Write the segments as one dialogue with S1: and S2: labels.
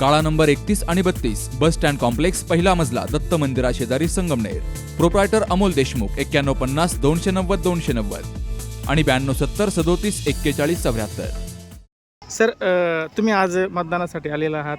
S1: काळा नंबर एकतीस आणि बत्तीस बस स्टँड कॉम्प्लेक्स पहिला मजला दत्त मंदिरा शेजारी संगमनेर. प्रोप्रायटर अमोल देशमुख एक्क्याण्णव पन्नास दोनशे नव्वद दोनशे नव्वद. आणि ब्याण्णव सत्तर सदोतीस एक्केचाळीस चौऱ्याहत्तर.
S2: सर तुम्ही आज मतदानासाठी आलेला आहात.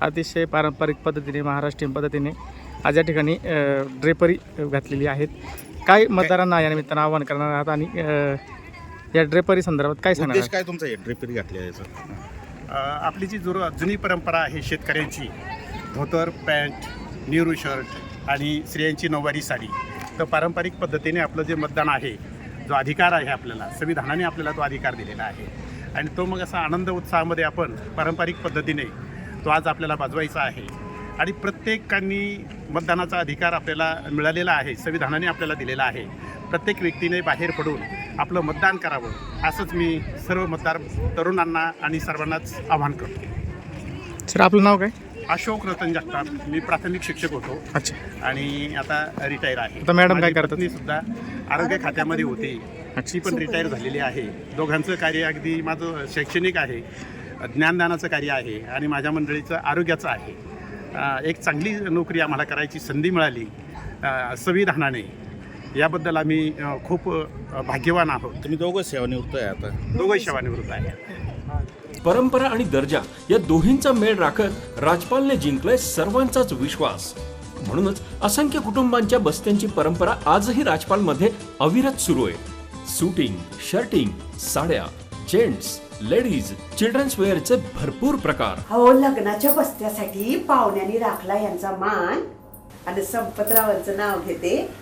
S2: अतिशय पारंपरिक पद्धतीने महाराष्ट्रीयन पद्धतीने आज या ठिकाणी ड्रेपरी घातलेली आहेत. काय मतदारांना या निमित्तानं आवाहन करणार आहात आणि या ड्रेपरी संदर्भात काय सांगणार?
S3: काय तुमचा? ड्रिपरी घातली आहे
S4: अ, आपली जी जुर जुनी परंपरा आहे शेतकऱ्यांची धोतर पॅन्ट नेहरू शर्ट आणि स्त्रियांची नऊवारी साडी तर पारंपरिक पद्धतीने आपलं जे मतदान आहे जो अधिकार आहे आपल्याला संविधानाने आपल्याला तो अधिकार दिलेला आहे. आणि तो मग असा आनंद उत्साहामध्ये आपण पारंपरिक पद्धतीने तो आज आपल्याला बाजवायचा आहे. आणि प्रत्येकांनी मतदानाचा अधिकार आपल्याला मिळालेला आहे संविधानाने आपल्याला दिलेला आहे. प्रत्येक व्यक्तीने बाहेर पडून आपलं मतदान करावं असंच मी सर्व मतदार तरुणांना आणि सर्वांनाच आवाहन करतो.
S2: सर आपलं नाव काय?
S4: अशोक रतन जगताप. मी प्राथमिक शिक्षक होतो.
S2: अच्छा.
S4: आणि आता रिटायर आहे.
S2: आता मॅडम काय करतात?
S4: पत्नी सुद्धा आरोग्य खात्यामध्ये होती. ती पण रिटायर झालेली आहे. दोघांचं कार्य अगदी माझं शैक्षणिक आहे. ज्ञानदानाचं कार्य आहे. आणि माझ्या मंडळीचं आरोग्याचं आहे. एक चांगली नोकरी आम्हाला करायची संधी मिळाली. संविधानाने. याबद्दल आम्ही अं, खूप अं, भाग्यवान आहोत.
S3: तुम्ही दोघं सेवानिवृत्त आहे आता.
S4: दोघंही सेवानिवृत्त आहे.
S5: परंपरा आणि दर्जा या दोन्हींचा मेळ राखत राजपालने जिंकलाय सर्वांचाच विश्वास. म्हणूनच असंख्य कुटुंबांच्या बस्त्यांची परंपरा आजही राजपालमध्ये अविरत सुरू आहे. सुटिंग शर्टिंग साड्या जेंट्स लेडीज चिल्ड्रन्स वेअरचे भरपूर प्रकार.
S6: हो लग्नाच्या बस्त्यासाठी पाहुण्यांनी राखला यांचा मान. आणि संपतरावांचं नाव घेते